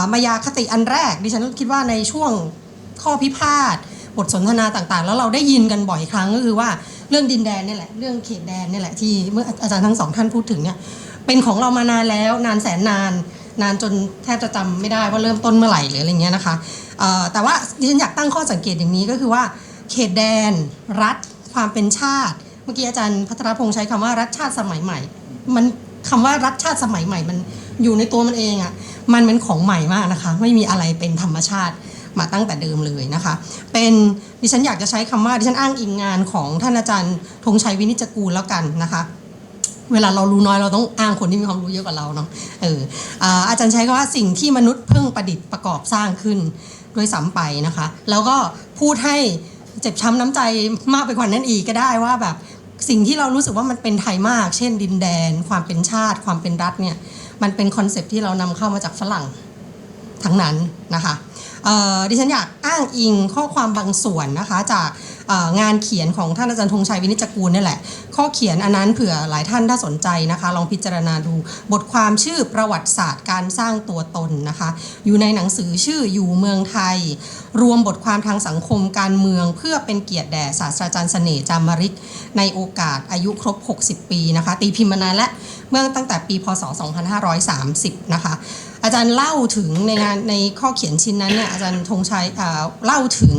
ามายาคติอันแรก ดิฉันคิดว่าในช่วงข้อพิพาทบทสนทนาต่างๆ แล้วเราได้ยินกันบ่อยครั้งก็คือว่าเรื่องดินแดนนี่แหละเรื่องเขตแดนนี่แหละที่เมื่ออาจารย์ทั้งสองท่านพูดถึงเนี่ยเป็นของเรามานานแล้วนานแสนนาน นานจนแทบจะจำไม่ได้ว่าเริ่มต้นเมื่อไหร่หรืออะไรเงี้ยนะคะแต่ว่าดิฉันอยากตั้งข้อสังเกตอย่างนี้ก็คือว่า เขตแดน รัฐ ความเป็นชาติ เมื่อกี้อาจารย์พัทรพงษ์ใช้คำว่ารัฐชาติสมัยใหม่ มันคำว่ารัฐชาติสมัยใหม่มันอยู่ในตัวมันเองอะ่ะ มันเป็นของใหม่มากนะคะ ไม่มีอะไรเป็นธรรมชาติมาตั้งแต่เดิมเลยนะคะ เป็นดิฉันอยากจะใช้คำว่าดิฉันอ้างอิงงานของท่านอาจารย์ธงชัยวินิจกูลแล้วกันนะคะ เวลาเรารู้น้อยเราต้องอ้างคนที่มีความรู้เยอะกว่าเราเนาะเอออาจารย์ใช้คำว่าสิ่งที่มนุษย์เพิ่งประดิษฐ์ประกอบสร้างขึ้นด้วยซ้ำไปนะคะ แล้วก็พูดให้เจ็บช้ำน้ำใจมากไปกว่านั้นอีกก็ได้ว่าแบบสิ่งที่เรารู้สึกว่ามันเป็นไทยมาก เช่นดินแดน ความเป็นชาติ ความเป็นรัฐเนี่ย มันเป็นคอนเซปที่เรานำเข้ามาจากฝรั่งทั้งนั้นนะคะดิฉันอยากอ้างอิงข้อความบางส่วนนะคะจากงานเขียนของท่านอาจารย์ธงชัยวินิจกูลนี่แหละ ข้อเขียนอันนั้นเผื่อหลายท่านถ้าสนใจนะคะ ลองพิจารณาดูบทความชื่อประวัติศาสตร์การสร้างตัวตนนะคะ อยู่ในหนังสือชื่ออยู่เมืองไทย รวมบทความทางสังคมการเมือง เพื่อเป็นเกียรติแด่ศาสตราจารย์เสน่ห์จามริกในโอกาสอายุครบ 60 ปีนะคะ ตีพิมพ์มานานและ เมื่อตั้งแต่ปีพศ 2530 นะคะ อาจารย์เล่าถึงในงานในข้อเขียนชิ้นนั้นเนี่ยอาจารย์ธงชัยเล่าถึง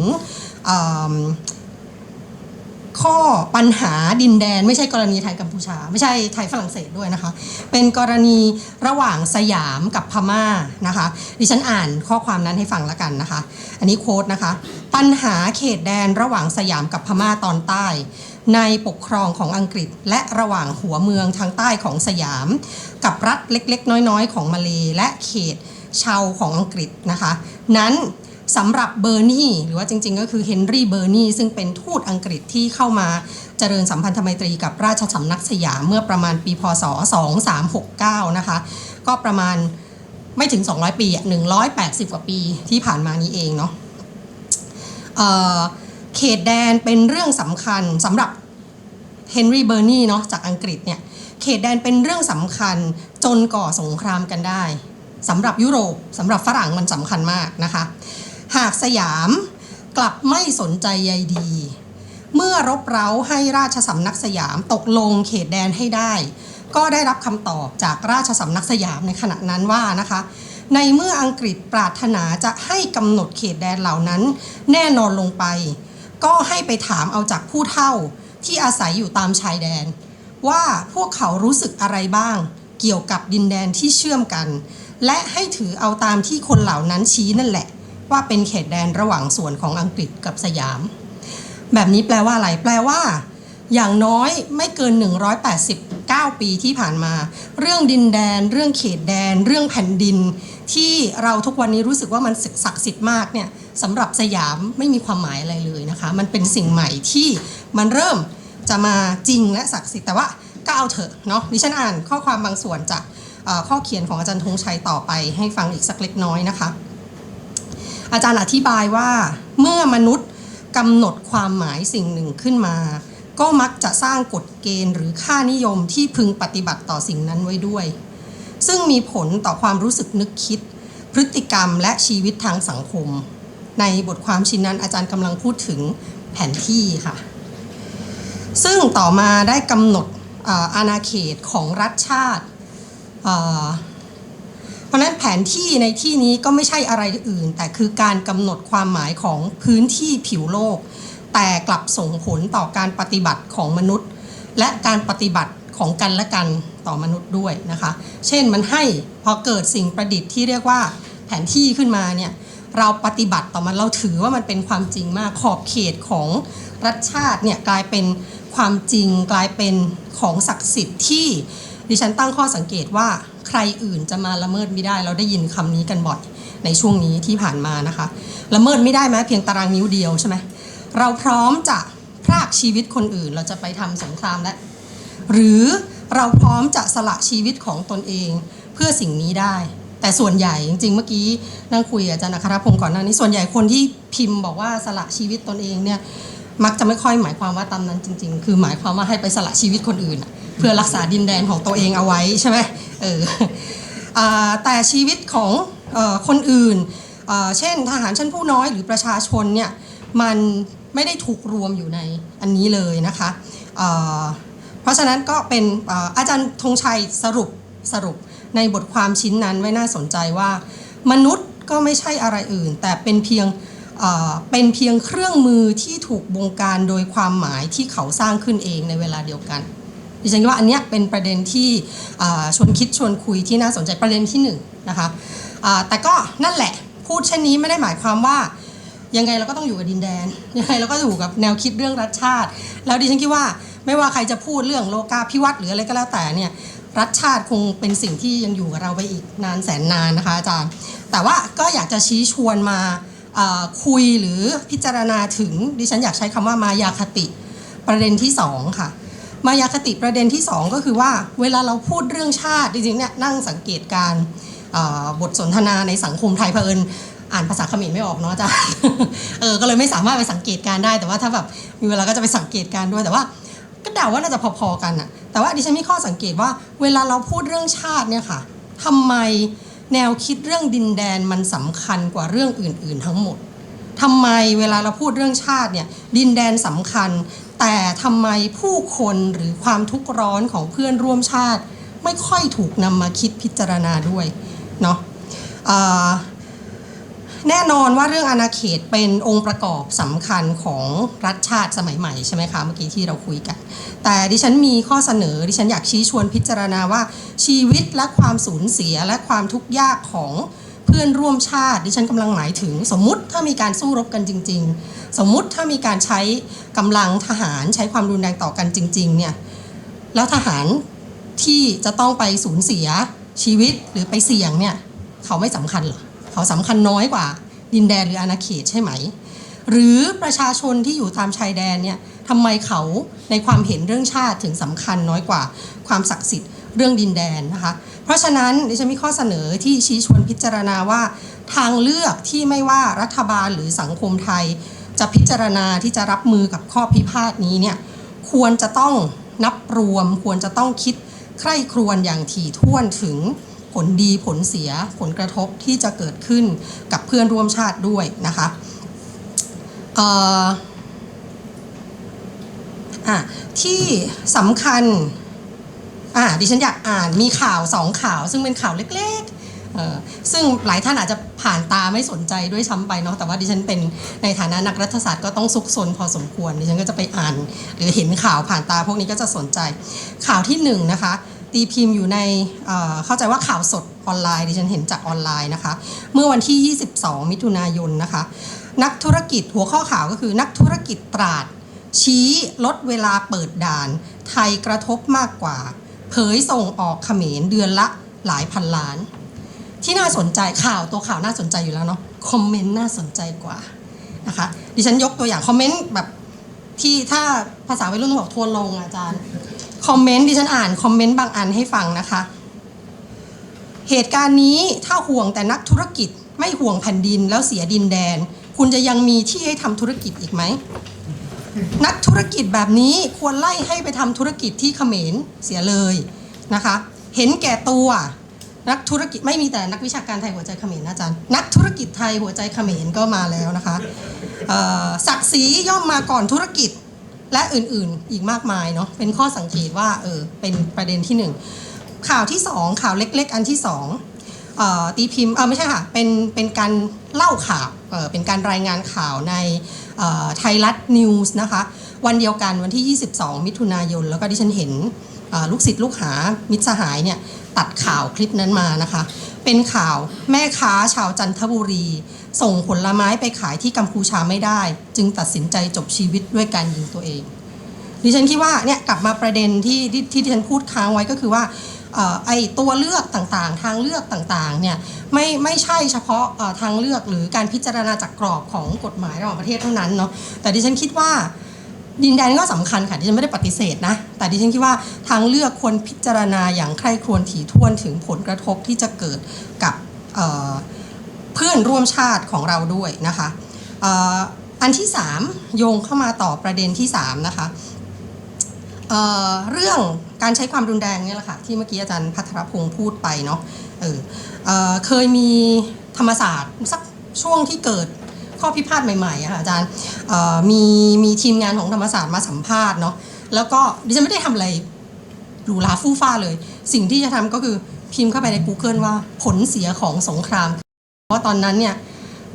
ข้อปัญหาดินแดน ไม่ใช่กรณีไทยกัมพูชา ไม่ใช่ไทยฝรั่งเศสด้วยนะคะ เป็นกรณีระหว่างสยามกับพม่านะคะ ดิฉันอ่านข้อความนั้นให้ฟังล้วกันนะคะ อันนี้โค้ดนะคะ ปัญหาเขตแดนระหว่างสยามกับพม่าตอนใต้ ในปกครองของอังกฤษ และระหว่างหัวเมืองทางใต้ของสยาม กับรัฐเล็กๆ น้อยๆ ของมาเลและเขตชาวของอังกฤษนะคะ นั้นสำหรับเบอร์นีหรือว่าจริงๆ ก็คือเฮนรี่เบอร์นีซึ่งเป็นทูตอังกฤษที่เข้ามาเจริญสัมพันธไมตรีกับราชสำนักสยามเมื่อประมาณปีพศ 2369 นะคะ ก็ประมาณไม่ถึง 200 ปีอะ180 กว่าปีที่ผ่านมานี้เองเนาะ เขตแดนเป็นเรื่องสำคัญสำหรับเฮนรี่เบอร์นีเนาะจากอังกฤษเนี่ยเขตแดนเป็นเรื่องสำคัญจนก่อสงครามกันได้สำหรับยุโรปสำหรับฝรั่งมันสำคัญมากนะคะ หากสยามกลับไม่สนใจใยดี เมื่อรบเร้าให้ราชสำนักสยามตกลงเขตแดนให้ได้ ก็ได้รับคำตอบจากราชสำนักสยามในขณะนั้นว่านะคะ ในเมื่ออังกฤษปรารถนาจะให้กำหนดเขตแดนเหล่านั้น แน่นอนลงไป ก็ให้ไปถามเอาจากผู้เฒ่าที่อาศัยอยู่ตามชายแดน ว่าพวกเขารู้สึกอะไรบ้าง เกี่ยวกับดินแดนที่เชื่อมกัน และให้ถือเอาตามที่คนเหล่านั้นชี้นั่นแหละ ว่าเป็นเขตแดนระหว่างส่วนของอังกฤษกับสยาม แบบนี้แปลว่าอะไรแปลว่า อย่างน้อยไม่เกิน 189 ปีที่ผ่านมา เรื่องดินแดน เรื่องเขตแดน เรื่องแผ่นดิน ที่เราทุกวันนี้รู้สึกว่ามันศักดิ์สิทธิ์มากเนี่ย สำหรับสยามไม่มีความหมายอะไรเลยนะคะ มันเป็นสิ่งใหม่ที่มันเริ่มจะมาจริงและศักดิ์สิทธิ์แต่ว่าก็เอาเถอะเนาะดิฉันอ่านข้อความบางส่วนจากข้อเขียนของอาจารย์ธงชัยต่อไปให้ฟังอีกสักเล็กน้อยนะคะ อาจารย์อธิบายว่าเมื่อมนุษย์กำหนดความหมายสิ่งหนึ่งขึ้นมา ก็มักจะสร้างกฎเกณฑ์หรือค่านิยมที่พึงปฏิบัติต่อสิ่งนั้นไว้ด้วย ซึ่งมีผลต่อความรู้สึกนึกคิด พฤติกรรมและชีวิตทางสังคม ในบทความชิ้นนั้นอาจารย์กำลังพูดถึงแผนที่ค่ะ ซึ่งต่อมาได้กำหนดอาณาเขตของรัฐชาติ เพราะนั้นแผนที่ในที่นี้ก็ไม่ใช่อะไรอื่น แต่คือการกำหนดความหมายของพื้นที่ผิวโลก แต่กลับส่งผลต่อการปฏิบัติของมนุษย์ และการปฏิบัติของกันและกันต่อมนุษย์ด้วยนะคะ เช่นมันให้พอเกิดสิ่งประดิษฐ์ที่เรียกว่าแผนที่ขึ้นมาเนี่ย เราปฏิบัติต่อมันเราถือว่ามันเป็นความจริงมากขอบเขตของรัฐชาติเนี่ยกลายเป็นความจริงกลายเป็นของศักดิ์สิทธิ์ที่ดิฉันตั้งข้อสังเกตว่าใครอื่นจะมาละเมิดไม่ได้ เราได้ยินคำนี้กันบ่อยในช่วงนี้ที่ผ่านมานะคะ ละเมิดไม่ได้แม้เพียงตารางนิ้วเดียวใช่ไหมเราพร้อมจะพรากชีวิตคนอื่น เราจะไปทำสงครามและหรือเราพร้อมจะสละชีวิตของตนเองเพื่อสิ่งนี้ได้ แต่ส่วนใหญ่จริงๆ เมื่อกี้นั่งคุยอาจารย์อัครพงศ์ก่อนหน้านี้ส่วนใหญ่คนที่พิมพ์บอกว่าสละชีวิตตนเองเนี่ยมักจะไม่ค่อยหมายความว่าตามนั้นจริง ๆ คือหมายความว่าให้ไปสละชีวิตคนอื่น เพื่อรักษาดินแดนของตัวเองเอาไว้ใช่ไหมเออแต่ชีวิตของออคนอื่นเเช่นทหารชั้นผู้น้อยหรือประชาชนเนี่ยมันไม่ได้ถูกรวมอยู่ในอันนี้เลยนะคะเเพราะฉะนั้นก็เป็นออาจารย์ธงชัยสรุปสรุป ในบทความชิ้นนั้นไว้น่าสนใจว่า มนุษย์ก็ไม่ใช่อะไรอื่น แต่เป็นเพียงเป็นเพียงเครื่องมือที่ถูกบงการโดยความหมายที่เขาสร้างขึ้นเองในเวลาเดียวกันดิฉันว่าอันเนี้ยเป็นประเด็นที่ชวนคิดชวนคุยที่น่าสนใจประเด็นที่หนึ่งนะคะแต่ก็นั่นแหละพูดเช่นนี้ไม่ได้หมายความว่ายังไงเราก็ต้องอยู่กับดินแดนยังไงเราก็อยู่กับแนวคิดเรื่องรัฐชาติ แล้วดิฉันคิดว่าไม่ว่าใครจะพูดเรื่องโลกาภิวัตน์หรืออะไรก็แล้วแต่เนี่ย รัฐชาติคงเป็นสิ่งที่ยังอยู่กับเราไปอีกนานแสนนานนะคะอาจารย์ แต่ว่าก็อยากจะชี้ชวนมาคุยหรือพิจารณาถึงดิฉันอยากใช้คำว่ามายาคติประเด็นที่สองค่ะมายาคติประเด็นที่ 2 ก็คือว่าเวลาเราพูดเรื่องชาติจริงๆเนี่ยนั่งสังเกตการบทสนทนาในสังคมไทยเผอิญอ่านภาษาเขมรไม่ออกเนาะอาจารย์เออก็เลยไม่สามารถไปสังเกตการได้ แต่ว่าถ้าแบบมีเวลาก็จะไปสังเกตการด้วยแต่ว่า ก็เดาว่าน่าจะพอๆกันอะแต่ว่าดิฉันมีข้อสังเกตว่า เวลาเราพูดเรื่องชาติเนี่ยค่ะทำไมแนวคิดเรื่องดินแดนมันสำคัญกว่าเรื่องอื่น ๆ ทั้งหมดทำไมเวลาเราพูดเรื่องชาติเนี่ยดินแดนสำคัญ แต่ทำไมผู้คนหรือความทุกข์ร้อนของเพื่อนร่วมชาติ ไม่ค่อยถูกนำมาคิดพิจารณาด้วยเนาะอ่อ แน่นอนว่าเรื่องอาณาเขตเป็นองค์ประกอบสำคัญของรัฐชาติสมัยใหม่ใช่ไหมคะเมื่อกี้ที่เราคุยกัน แต่ดิฉันมีข้อเสนอดิฉันอยากชี้ชวนพิจารณาว่าชีวิตและความสูญเสียและความทุกข์ยากของเพื่อนร่วมชาติดิฉันกำลังหมายถึง สมมุติถ้ามีการสู้รบกันจริง ๆ สมมุติถ้ามีการใช้กำลังทหารใช้ความรุนแรงต่อกันจริง ๆ เนี่ยแล้วทหารที่จะต้องไปสูญเสียชีวิตหรือไปเสี่ยงเนี่ยเขาไม่สำคัญเหรอ เขาสำคัญน้อยกว่า ดินแดนหรืออาณาเขตใช่ไหม หรือประชาชนที่อยู่ตามชายแดนเนี่ยทำไมเขาในความเห็นเรื่องชาติถึงสำคัญน้อยกว่าความศักดิ์สิทธิ์เรื่องดินแดนนะคะ เพราะฉะนั้นดิฉันมีข้อเสนอที่ชี้ชวนพิจารณาว่าทางเลือกที่ไม่ว่ารัฐบาลหรือสังคมไทย จะพิจารณาที่จะรับมือกับข้อพิพาทนี้เนี่ยควรจะต้องนับรวม ควรจะต้องคิดใคร่ครวญอย่างถี่ถ้วนถึง ผลดีผลเสียผลกระทบที่จะเกิดขึ้นกับเพื่อนร่วมชาติด้วยนะคะที่สำคัญดิฉันอยากอ่านมีข่าวสองข่าว ซึ่งเป็นข่าวเล็กๆ ซึ่งหลายท่านอาจจะผ่านตาไม่สนใจด้วยซ้ำไปเนาะแต่ว่าดิฉันเป็นในฐานะนักรัฐศาสตร์ก็ต้องซุกซนพอสมควร ดิฉันก็จะไปอ่าน หรือเห็นข่าวผ่านตาพวกนี้ก็จะสนใจ ข่าวที่หนึ่งนะคะ ตีพิมพ์อยู่ในเข้าใจว่าข่าวสดออนไลน์ดิฉันเห็นจากออนไลน์นะคะ เมื่อวันที่ 22 มิถุนายนนะคะ นักธุรกิจหัวข้อข่าวก็คือนักธุรกิจตราด ชี้ลดเวลาเปิดด่าน ไทยกระทบมากกว่า เผยส่งออกเขมรเดือนละหลายพันล้าน ที่น่าสนใจข่าวตัวข่าวน่าสนใจอยู่แล้วเนาะคอมเมนต์น่าสนใจกว่านะคะดิฉันยกตัวอย่างคอมเมนต์แบบที่ถ้าภาษาวัยรุ่นต้องบอกทัวลงอาจารย์ คอมเมนต์ดิฉันอ่านคอมเมนต์บางอันให้ฟังนะคะ เหตุการณ์นี้ถ้าห่วงแต่นักธุรกิจ ไม่ห่วงแผ่นดินแล้วเสียดินแดน คุณจะยังมีที่ให้ทำธุรกิจอีกไหมนักธุรกิจแบบนี้ควรไล่ให้ไปทำธุรกิจที่เขมรเสียเลยนะคะ เห็นแก่ตัวนักธุรกิจไม่มีแต่นักวิชาการไทยหัวใจเขมรนะอาจารย์ นักธุรกิจไทยหัวใจเขมรก็มาแล้วนะคะศักดิ์ศรีย่อมมาก่อนธุรกิจ และอื่นๆอีกมากมายเนาะเป็นข้อสังเกตว่าเออเป็นประเด็นที่หนึ่งข่าวที่สองข่าวเล็ก ๆ อันที่สองตีพิมพ์เออไม่ใช่ค่ะเป็นเป็นการเล่าข่าวเออเป็นการรายงานข่าวในไทยรัฐนิวส์นะคะวันเดียวกันวันที่ 22 มิถุนายน แล้วก็ดิฉันเห็นลูกศิษย์ลูกหามิตรสหายเนี่ยตัดข่าวคลิปนั้นมานะคะ เป็นข่าวแม่ค้าชาวจันทบุรี ส่งผลไม้ไปขายที่กัมพูชาไม่ได้ จึงตัดสินใจจบชีวิตด้วยการยิงตัวเอง ดิฉันคิดว่าเนี่ยกลับมาประเด็นที่ที่ที่ดิฉันพูดค้างไว้ก็คือว่าออไอตัวเลือกต่างๆ ทางเลือกต่างๆเนี่ยไม่ไม่ใช่เฉพาะทางเลือกหรือการพิจารณาจากกรอบของกฎหมายระหว่างประเทศเท่านั้นเนาะแต่ดิฉันคิดว่าดินแดนก็สำคัญค่ะดิฉันไม่ได้ปฏิเสธนะ แต่ดิฉันคิดว่าทางเลือกควรพิจารณาอย่างใคร่ครวญถี่ถ้วนถึงผลกระทบที่จะเกิดกับ เพื่อนร่วมชาติของเราด้วยนะคะอันที่ 3 โยงเข้ามาต่อประเด็นที่ 3 นะคะเเรื่องการใช้ความรุนแรงเนี่ยแหละค่ะที่เมื่อกี้อาจารย์พัทรพงศ์พูดไปเนาะเออเออเคยมีธรรมศาสตร์สักช่วงที่เกิดข้อพิพาทใหม่ๆอะค่ะอาจารย์มีมีทีมงานของธรรมศาสตร์มาสัมภาษณ์เนาะแล้วก็ดิฉันไม่ได้ทำอะไรหรูหราฟู่ฟ้าเลย สิ่งที่จะทำก็คือพิมพ์เข้าไปใน Google ว่าผลเสียของสงคราม เพราะตอนนั้นเนี่ย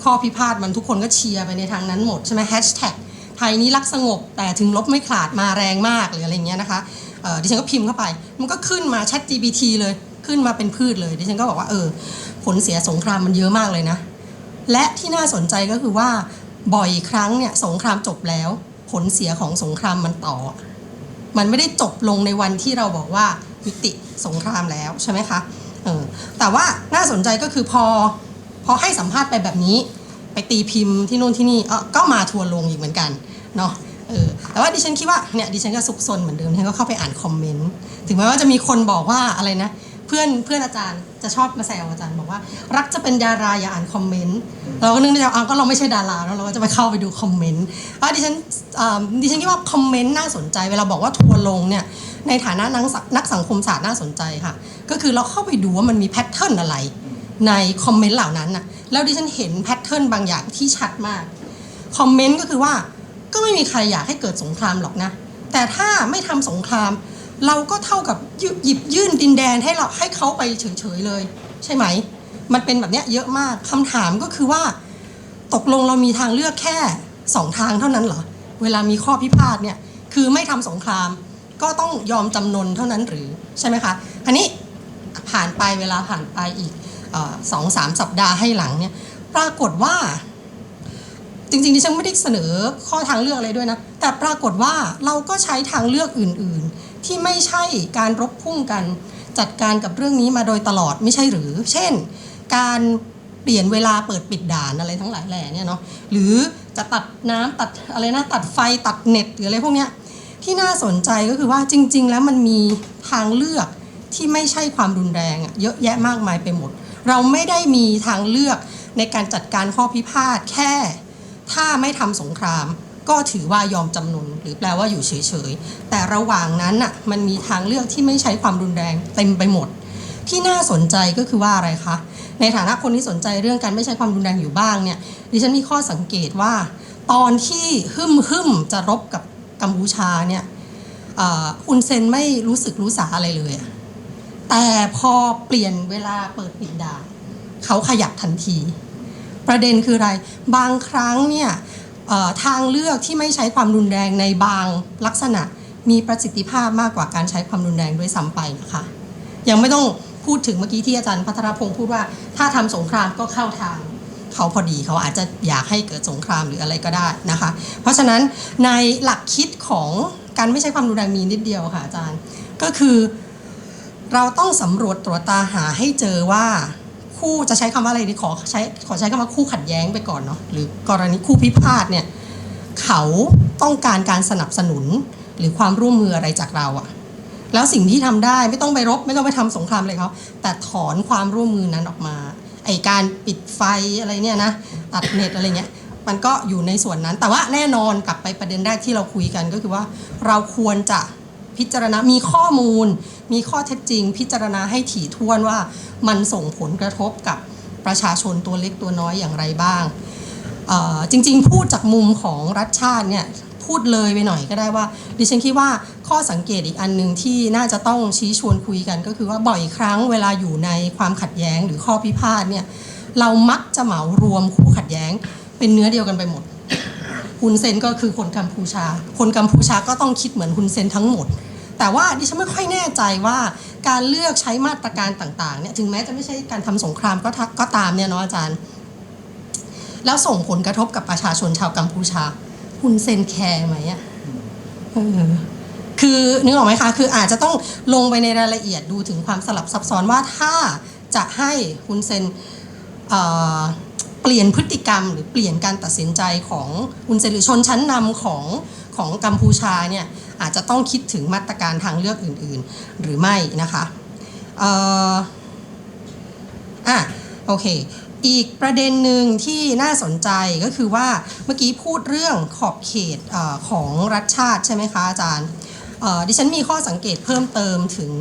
ข้อพิพาทมันทุกคนก็เชียร์ไปในทางนั้นหมดใช่ไหมแฮชแท็กไทยนี้รักสงบแต่ถึงลบไม่ขาดมาแรงมากหรืออะไรเงี้ยนะคะดิฉันก็พิมพ์เข้าไป มันก็ขึ้นมา Chat GPT เลยขึ้นมาเป็นพืชเลย ดิฉันก็บอกว่าเออ ผลเสียสงครามมันเยอะมากเลยนะ และที่น่าสนใจก็คือว่าบ่อยครั้งเนี่ยสงครามจบแล้ว ผลเสียของสงครามมันต่อ มันไม่ได้จบลงในวันที่เราบอกว่ายุติสงครามแล้วใช่ไหมคะเออแต่ว่าน่าสนใจก็คือพอ พอให้สัมภาษณ์ไปแบบนี้ ไปตีพิมพ์ที่นู่นที่นี่เออก็มาทัวร์ลงอีกเหมือนกันเนาะเออแต่ว่าดิฉันคิดว่าเนี่ยดิฉันก็ซุกซนเหมือนเดิมดิฉันก็เข้าไปอ่านคอมเมนต์ถึงแม้ว่าจะมีคนบอกว่าอะไรนะ เพื่อนเพื่อนอาจารย์จะชอบมาแซวอาจารย์บอกว่า รักจะเป็นดาราอย่าอ่านคอมเมนต์เราก็นึกในใจอ้าวก็เราไม่ใช่ดาราแล้วเราก็จะไปเข้าไปดูคอมเมนต์เพราะดิฉันดิฉันคิดว่าคอมเมนต์น่าสนใจเวลาบอกว่าทัวร์ลงเนี่ยในฐานะนักสังคมศาสตร์น่าสนใจค่ะ ก็คือเราเข้าไปดูว่ามันมีแพทเทิร์นอะไร ในคอมเมนต์เหล่านั้นน่ะแล้วดิฉันเห็นแพทเทิร์นบางอย่างที่ชัดมาก คอมเมนต์ก็คือว่าก็ไม่มีใครอยากให้เกิดสงครามหรอกนะ แต่ถ้าไม่ทำสงคราม เราก็เท่ากับหยิบยื่นดินแดนให้เราให้เขาไปเฉยๆเลย ใช่ไหม มันเป็นแบบเนี้ยเยอะมากคำถามก็คือว่า ตกลงเรามีทางเลือกแค่สองทางเท่านั้นเหรอ เวลามีข้อพิพาทเนี่ยคือไม่ทำสงคราม ก็ต้องยอมจำนนเท่านั้นหรือใช่ไหมคะ อันนี้ผ่านไปเวลาผ่านไปอีก สองสามสัปดาห์ให้หลังเนี่ยปรากฏว่า จริงๆดิฉันไม่ได้เสนอข้อทางเลือกอะไรด้วยนะ แต่ปรากฏว่าเราก็ใช้ทางเลือกอื่นๆ ที่ไม่ใช่การรบพุ่งกันจัดการกับเรื่องนี้มาโดยตลอดไม่ใช่หรือ เช่น การเปลี่ยนเวลาเปิดปิดด่านอะไรทั้งหลายแหล่เนี่ยเนาะหรือจะตัดน้ำตัดอะไรนะตัดไฟตัดเน็ตหรืออะไรพวกเนี้ยที่น่าสนใจก็คือว่าจริง ๆ แล้วมันมีทางเลือกที่ไม่ใช่ความรุนแรงอะเยอะแยะมากมายไปหมด เราไม่ได้มีทางเลือกในการจัดการข้อพิพาทแค่ ถ้าไม่ทำสงคราม ก็ถือว่ายอมจำนนหรือแปลว่าอยู่เฉยๆ แต่ระหว่างนั้นน่ะมันมีทางเลือกที่ไม่ใช้ความรุนแรงเต็มไปหมด ที่น่าสนใจก็คือว่าอะไรคะในฐานะคนที่สนใจเรื่องการไม่ใช้ความรุนแรงอยู่บ้างเนี่ยดิฉันมีข้อสังเกตว่า ตอนที่ฮึ่มฮึ่มจะรบกับกัมพูชาเนี่ยอุนเซนไม่รู้สึกรู้สาอะไรเลย แต่พอเปลี่ยนเวลาเปิดปิดด่านเขาขยับทันที ประเด็นคืออะไร บางครั้งเนี่ยทางเลือกที่ไม่ใช้ความรุนแรงในบางลักษณะมีประสิทธิภาพมากกว่าการใช้ความรุนแรงด้วยซ้ำไปนะคะ ยังไม่ต้องพูดถึงเมื่อกี้ที่อาจารย์พัทรพงศ์พูดว่า ถ้าทำสงครามก็เข้าทางเขาพอดีเขาอาจจะอยากให้เกิดสงครามหรืออะไรก็ได้นะคะ เพราะฉะนั้นในหลักคิดของการไม่ใช้ความรุนแรงมีนิดเดียวค่ะอาจารย์ ก็คือ เราต้องสำรวจตรวจตาหาให้เจอว่า คู่จะใช้คำว่าอะไรดีขอใช้ขอใช้คำว่าคู่ขัดแย้งไปก่อนเนาะหรือกรณีคู่พิพาทเนี่ยเขาต้องการการสนับสนุนหรือความร่วมมืออะไรจากเราอะแล้วสิ่งที่ทำได้ไม่ต้องไปรบไม่ต้องไปทำสงครามอะไรเขาแต่ถอนความร่วมมือนั้นออกมาไอการปิดไฟอะไรเนี่ยนะตัดเน็ตอะไรเงี้ยมันก็อยู่ในส่วนนั้น แต่ว่าแน่นอนกลับไปประเด็นแรกที่เราคุยกันก็คือว่า เราควรจะพิจารณามีข้อมูล มีข้อเท็จจริง พิจารณาให้ถี่ถ้วนว่ามันส่งผลกระทบกับประชาชนตัวเล็กตัวน้อยอย่างไรบ้าง จริงๆ พูดจากมุมของรัฐชาติเนี่ยพูดเลยไปหน่อยก็ได้ว่า ดิฉันคิดว่าข้อสังเกตอีกอันหนึ่งที่น่าจะต้องชี้ชวนคุยกัน ก็คือว่าบ่อยครั้งเวลาอยู่ในความขัดแย้งหรือข้อพิพาทเนี่ยเรามักจะเหมารวมคู่ขัดแย้ง เป็นเนื้อเดียวกันไปหมดฮุนเซนก็คือคนกัมพูชา คนกัมพูชาก็ต้องคิดเหมือนฮุนเซนทั้งหมด แต่ว่าดิฉันไม่ค่อยแน่ใจว่าการเลือกใช้มาตรการต่างๆเนี่ยถึงแม้จะไม่ใช่การทำสงครามก็ทะก็ตามเนี่ยเนาะอาจารย์ แล้วส่งผลกระทบกับประชาชนชาวกัมพูชาฮุนเซนแคร์ไหมอะคือนึกออกไหมคะ คืออาจจะต้องลงไปในรายละเอียดดูถึงความสลับซับซ้อนว่าถ้าจะให้ฮุนเซนเปลี่ยนพฤติกรรมหรือเปลี่ยนการตัดสินใจของอุนเซนหรือชนชั้นนำของ ของกัมพูชาเนี่ยอาจจะต้องคิดถึงมาตรการทางเลือกอื่นๆ หรือไม่นะคะเอ่ออะโอเคอีกประเด็นหนึ่งที่น่าสนใจก็คือว่าเมื่อกี้พูดเรื่องขอบเขตอของรัฐชาติใช่ไหมคะอาจารย์ดิฉันมีข้อสังเกตเพิ่มเติมถึง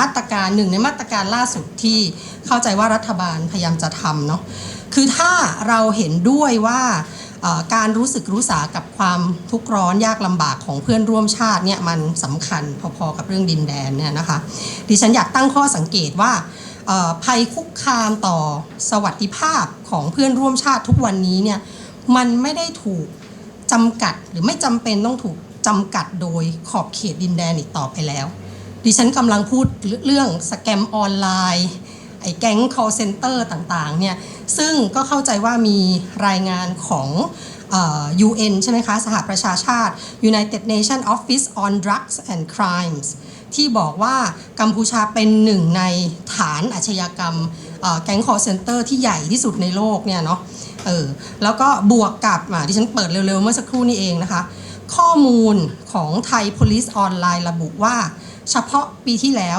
มาตรการหนึ่งในมาตรการล่าสุดที่เข้าใจว่ารัฐบาลพยายามจะทำเนาะคือถ้าเราเห็นด้วยว่า การรู้สึกรู้สากับความทุกข์ร้อนยากลำบากของเพื่อนร่วมชาติเนี่ยมันสำคัญพอๆกับเรื่องดินแดนเนี่ยนะคะดิฉันอยากตั้งข้อสังเกตว่าภัยคุกคามต่อสวัสดิภาพของเพื่อนร่วมชาติทุกวันนี้เนี่ยมันไม่ได้ถูกจำกัดหรือไม่จำเป็นต้องถูกจำกัดโดยขอบเขตดินแดนอีกต่อไปแล้ว ดิฉันกำลังพูดเรื่องสแกมออนไลน์ ไอ้แก๊ง call center ต่างๆเนี่ยซึ่งก็เข้าใจว่ามีรายงานของเอ่อ UN ใช่ไหมคะ สหประชาชาติ United Nations Office on Drugs and Crimes ที่บอกว่ากัมพูชาเป็นหนึ่งในฐานอาชญากรรมแก๊ง call center ที่ใหญ่ที่สุดในโลกเนี่ยเนาะเออแล้วก็บวกกับอ่ฉันเปิดเร็วๆ เมื่อสักครู่นี้เองนะคะ ข้อมูลของไทย Police Online ระบุว่า เฉพาะปีที่แล้ว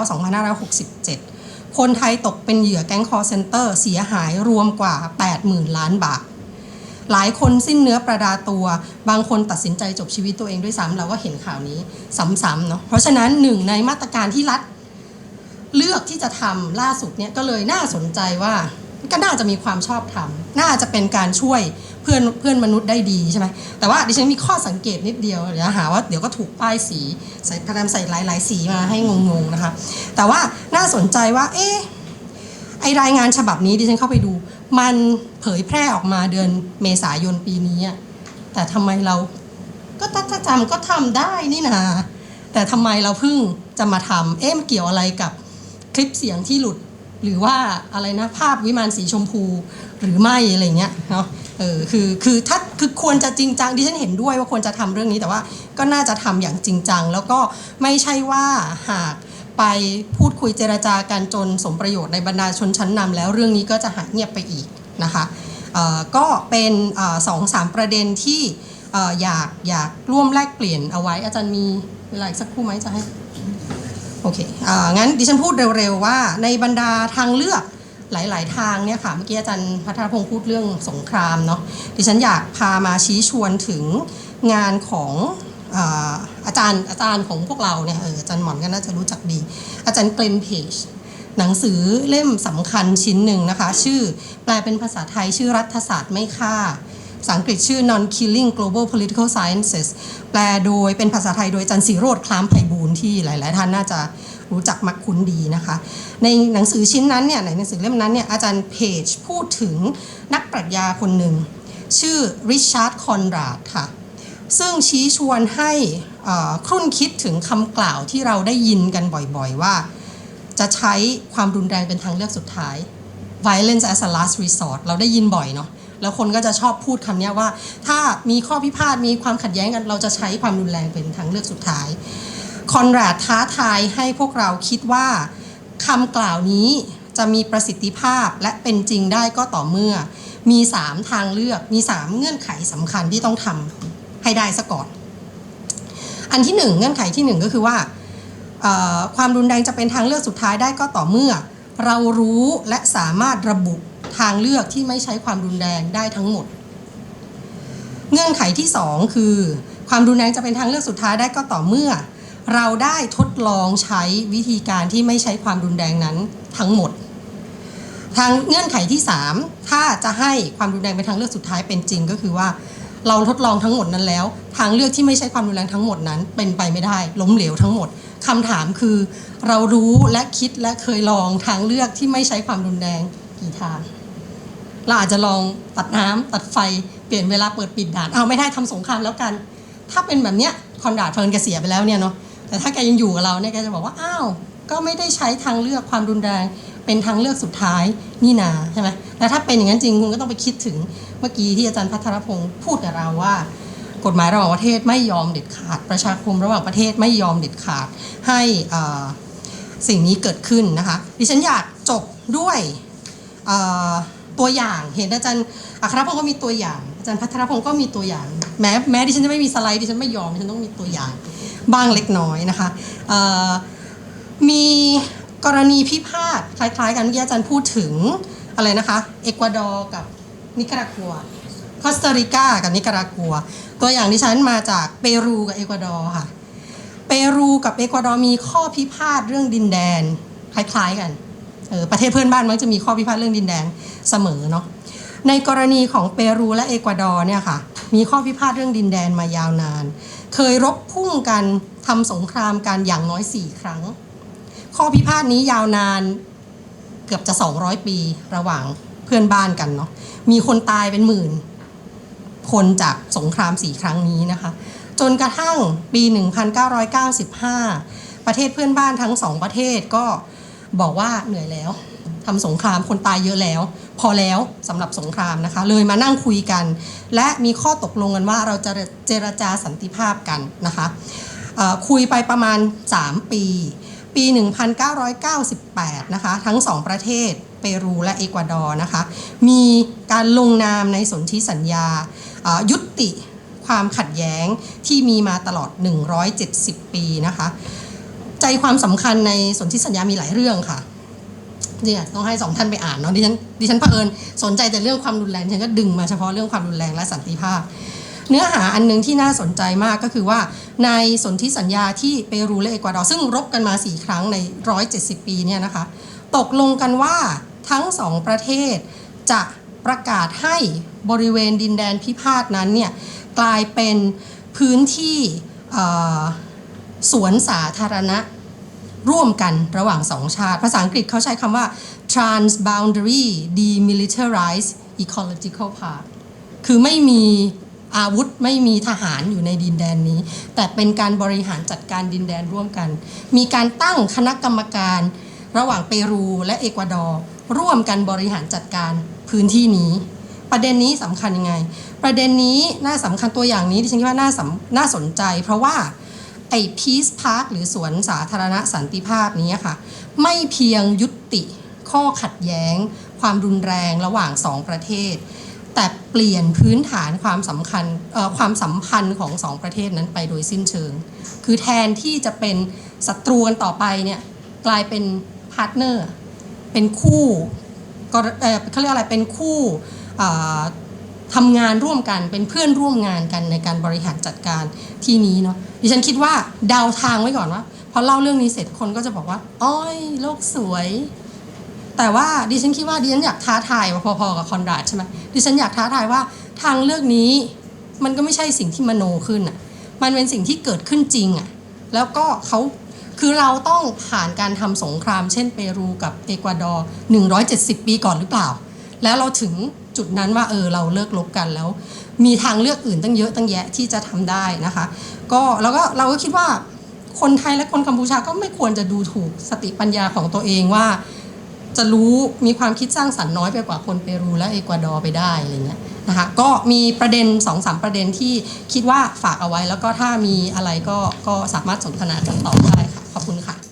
2567 คนไทยตกเป็นเหยื่อแก๊งคอร์เซนเตอร์เสียหายรวมกว่า 80,000 ล้านบาท หลายคนสิ้นเนื้อประดาตัว บางคนตัดสินใจจบชีวิตตัวเองด้วยซ้ำเราก็เห็นข่าวนี้ซ้ำๆเนาะเพราะฉะนั้นหนึ่งในมาตรการที่รัฐเลือกที่จะทำล่าสุดเนี่ยก็เลยน่าสนใจว่าก็น่าจะมีความชอบธรรมน่าจะเป็นการช่วย เพื่อนเพื่อนมนุษย์ได้ดีใช่ไหมแต่ว่าดิฉันมีข้อสังเกตนิดเดียวเดี๋ยวหาว่าเดี๋ยวก็ถูกป้ายสีใส่พยายามใส่หลายๆสีมาให้งงๆนะคะ แต่ว่าน่าสนใจว่า เอ๊ะไอรายงานฉบับนี้ดิฉันเข้าไปดู มันเผยแพร่ออกมาเดือนเมษายนปีนี้แต่ทำไมเราก็ถ้าถ้าจำก็ทำได้นี่นาแต่ทำไมเราเพิ่งจะมาทำเอ๊ะมันเกี่ยวอะไรกับคลิปเสียงที่หลุด หรือว่าอะไรนะภาพวิมานสีชมพูหรือไม่อะไรเงี้ยเนาะเออคือคือถ้าคือควรจะจริงจังดิฉันเห็นด้วยว่าควรจะทำเรื่องนี้แต่ว่าก็น่าจะทำอย่างจริงจัง แล้วก็ไม่ใช่ว่าหากไปพูดคุยเจรจากันจนสมประโยชน์ในบรรดาชนชั้นนำแล้วเรื่องนี้ก็จะหายเงียบไปอีกนะคะเออก็เป็นสองสามประเด็นที่เอ่ออยากอยากร่วมแลกเปลี่ยนเอาไว้อาจารย์มีเวลาอีกสักครู่ไหมจะให้ โอเคอ่างั้นดิฉันพูดเร็วๆว่า ในบรรดาทางเลือกหลาย ๆ ทางเนี่ยค่ะ เมื่อกี้อาจารย์พัทรพงศ์พูดเรื่องสงครามเนาะ ดิฉันอยากพามาชี้ชวนถึงงานของอาอาจารย์อาจารย์ของพวกเราเนี่ยเอออาจารย์หมอนก็น่าจะรู้จักดี อาจารย์เกรนเพจหนังสือเล่มสำคัญชิ้นหนึ่งนะคะ ชื่อแปลเป็นภาษาไทยชื่อรัฐศาสตร์ไม่ฆ่า ภาษาอังกฤษชื่อ non-killing global political sciences แปลโดยเป็นภาษาไทยโดยอาจารย์สีโรดคล้ามไพบูลที่หลาย ๆ ท่านน่าจะรู้จักมักคุ้นดีนะคะ ในหนังสือชิ้นนั้นเนี่ยในหนังสือเล่มนั้นเนี่ยอาจารย์เพจพูดถึงนักปรัชญาคนหนึ่ง ชื่อริชาร์ดคอนราดค่ะ ซึ่งชี้ชวนให้ครุ่นคิดถึงคำกล่าวที่เราได้ยินกันบ่อยๆว่า จะใช้ความรุนแรงเป็นทางเลือกสุดท้าย violence as a last resort เราได้ยินบ่อยเนาะ แล้วคนก็จะชอบพูดคำนี้ว่า ถ้ามีข้อพิพาทมีความขัดแย้งกัน เราจะใช้ความรุนแรงเป็นทางเลือกสุดท้าย คอนราดท้าทายให้พวกเราคิดว่าคำกล่าวนี้จะมีประสิทธิภาพและเป็นจริงได้ก็ต่อเมื่อ มี 3 ทางเลือกมี 3 เงื่อนไขสำคัญที่ต้องทำให้ได้ซะก่อน อันที่หนึ่งเงื่อนไขที่หนึ่งก็คือว่าความรุนแรงจะเป็นทางเลือกสุดท้ายได้ก็ต่อเมื่อ เรารู้และสามารถระบุ ทางเลือกที่ไม่ใช้ความรุนแรงได้ทั้งหมด เงื่อนไขที่สองคือ ความรุนแรงจะเป็นทางเลือกสุดท้ายได้ก็ต่อเมื่อ เราได้ทดลองใช้วิธีการที่ไม่ใช้ความรุนแรงนั้นทั้งหมด ทางเงื่อนไขที่ 3 ถ้าจะให้ความรุนแรงเป็นทางเลือกสุดท้ายเป็นจริงก็คือว่าเราทดลองทั้งหมดนั้นแล้ว ทางเลือกที่ไม่ใช้ความรุนแรงทั้งหมดนั้น เป็นไปไม่ได้ ล้มเหลวทั้งหมดคำถามคือ เรารู้และคิดและเคยลองทางเลือกที่ไม่ใช้ความรุนแรงกี่ทาง เราอาจจะลองตัดน้ำตัดไฟเปลี่ยนเวลาเปิดปิดด่านเอาไม่ได้ทำสงครามแล้วกัน ถ้าเป็นแบบเนี้ยคอนดาดเฟิร์นแกเสียไปแล้วเนี่ยเนาะแต่ถ้าแกยังอยู่กับเราเนี่ยแกจะบอกว่าอ้าวก็ไม่ได้ใช้ทางเลือกความรุนแรงเป็นทางเลือกสุดท้ายนี่นาใช่ไหมแล้วถ้าเป็นอย่างนั้นจริงคุณก็ต้องไปคิดถึงเมื่อกี้ที่อาจารย์พัทรพงศ์พูดกับเราว่า กฎหมายระหว่างประเทศไม่ยอมเด็ดขาด ประชาคมระหว่างประเทศไม่ยอมเด็ดขาดให้สิ่งนี้เกิดขึ้นนะคะ ดิฉันอยากจบด้วย ตัวอย่าง เห็นอาจารย์อัครพงศ์ก็มีตัวอย่าง อาจารย์พัทรพงศ์ก็มีตัวอย่าง แม้แม้ดิฉันจะไม่มีสไลด์ดิฉันไม่ยอมดิฉันต้องมีตัวอย่าง บ้างเล็กน้อยนะคะมีกรณีพิพาทคล้ายๆ กันเมื่อกี้อาจารย์พูดถึงอะไรนะคะ เอกวาดอร์กับนิการากัวคอสตาริกากับนิการากัว ตัวอย่างที่ฉันมาจากเปรูกับเอกวาดอร์ค่ะ เปรูกับเอกวาดอร์มีข้อพิพาทเรื่องดินแดนคล้ายๆกัน ประเทศเพื่อนบ้านมักจะมีข้อพิพาทเรื่องดินแดนเสมอเนาะในกรณีของเปรูและเอกวาดอร์เนี่ยค่ะมีข้อพิพาทเรื่องดินแดนมายาวนาน เคยรบพุ่งกันทำสงครามกันอย่างน้อย 4 ครั้ง ข้อพิพาทนี้ยาวนานเกือบจะ 200 ปีระหว่างเพื่อนบ้านกันเนาะมีคนตายเป็นหมื่น คนจากสงคราม4ครั้งนี้นะคะ จนกระทั่งปี 1995 ประเทศเพื่อนบ้านทั้งสองประเทศก็ บอกว่าเหนื่อยแล้วทำสงครามคนตายเยอะแล้ว พอแล้วสำหรับสงครามนะคะ เลยมานั่งคุยกัน และมีข้อตกลงกันว่าเราจะเจรจาสันติภาพกันนะคะคุยไปประมาณ 3 ปี ปี 1998 นะคะ ทั้งสองประเทศเปรูและเอกวาดอร์นะคะ มีการลงนามในสนธิสัญญายุติความขัดแย้งที่มีมาตลอด 170 ปีนะคะ ใจความสำคัญในสนธิสัญญามีหลายเรื่องค่ะเนี่ยต้องให้สองท่านไปอ่านเนาะดิฉันดิฉันเผอิญสนใจแต่เรื่องความรุนแรงดิฉันก็ดึงมาเฉพาะเรื่องความรุนแรงและสันติภาพ เนื้อหาอันหนึงที่น่าสนใจมากก็คือว่าในสนธิสัญญาที่เปรูและเอกวาดอร์ซึ่งรบกันมา 4 ครั้งใน 170 ปีเนี่ยนะคะ ตกลงกันว่าทั้งสองประเทศจะประกาศให้บริเวณดินแดนพิพาทนั้นเนี่ยกลายเป็นพื้นที่ สวนสาธารณะ ร่วมกันระหว่างสองชาติ ภาษาอังกฤษเขาใช้คำว่า transboundary demilitarized ecological park คือไม่มีอาวุธไม่มีทหารอยู่ในดินแดนนี้ แต่เป็นการบริหารจัดการดินแดนร่วมกัน มีการตั้งคณะกรรมการระหว่างเปรูและเอกวาดอร์ร่วมกันบริหารจัดการพื้นที่นี้ ประเด็นนี้สำคัญยังไง ประเด็นนี้น่าสำคัญตัวอย่างนี้ดิฉันคิดว่าน่าสน่าสนใจ เพราะว่า ไอ้ Peace Park หรือสวนสาธารณะสันติภาพนี้ค่ะ ไม่เพียงยุติข้อขัดแย้ง ความรุนแรงระหว่างสองประเทศ แต่เปลี่ยนพื้นฐานความสำคัญความสัมพันธ์ของสองประเทศนั้นไปโดยสิ้นเชิง คือแทนที่จะเป็นศัตรูกันต่อไปเนี่ยกลายเป็นพาร์ทเนอร์เป็นคู่ก็เออเขาเรียกอะไรเป็นคู่ ทำงานร่วมกันเป็นเพื่อนร่วมงานกันในการบริหารจัดการที่นี้เนาะดิฉันคิดว่าเดาทางไว้ก่อนว่าพอเล่าเรื่องนี้เสร็จคนก็จะบอกว่าอ้อยโลกสวย แต่ว่าดิฉันคิดว่าดิฉันอยากท้าทายว่าพอๆกับคอนราดใช่ไหมดิฉันอยากท้าทายว่าทางเลือกนี้มันก็ไม่ใช่สิ่งที่มโนขึ้นอะ มันเป็นสิ่งที่เกิดขึ้นจริงอะ แล้วก็เขาคือเราต้องผ่านการทำสงคราม เช่นเปรูกับเอกวาดอร์170 ปีก่อนหรือเปล่า แล้วเราถึง จุดนั้นว่าเออเราเลิกลบกันแล้ว มีทางเลือกอื่นตั้งเยอะตั้งแยะที่จะทำได้นะคะ ก็แล้วก็เราก็คิดว่าคนไทยและคนกัมพูชาก็ไม่ควรจะดูถูกสติปัญญาของตัวเองว่า จะรู้มีความคิดสร้างสรรค์น้อยไปกว่าคนเปรูและเอกวาดอร์ไปได้อะไรเงี้ยนะคะก็มีประเด็น2อสประเด็นที่คิดว่าฝากเอาไว้ แล้วก็ถ้ามีอะไรก็ก็สามารถสนทนากันต่อได้ค่ะขอบคุณค่ะ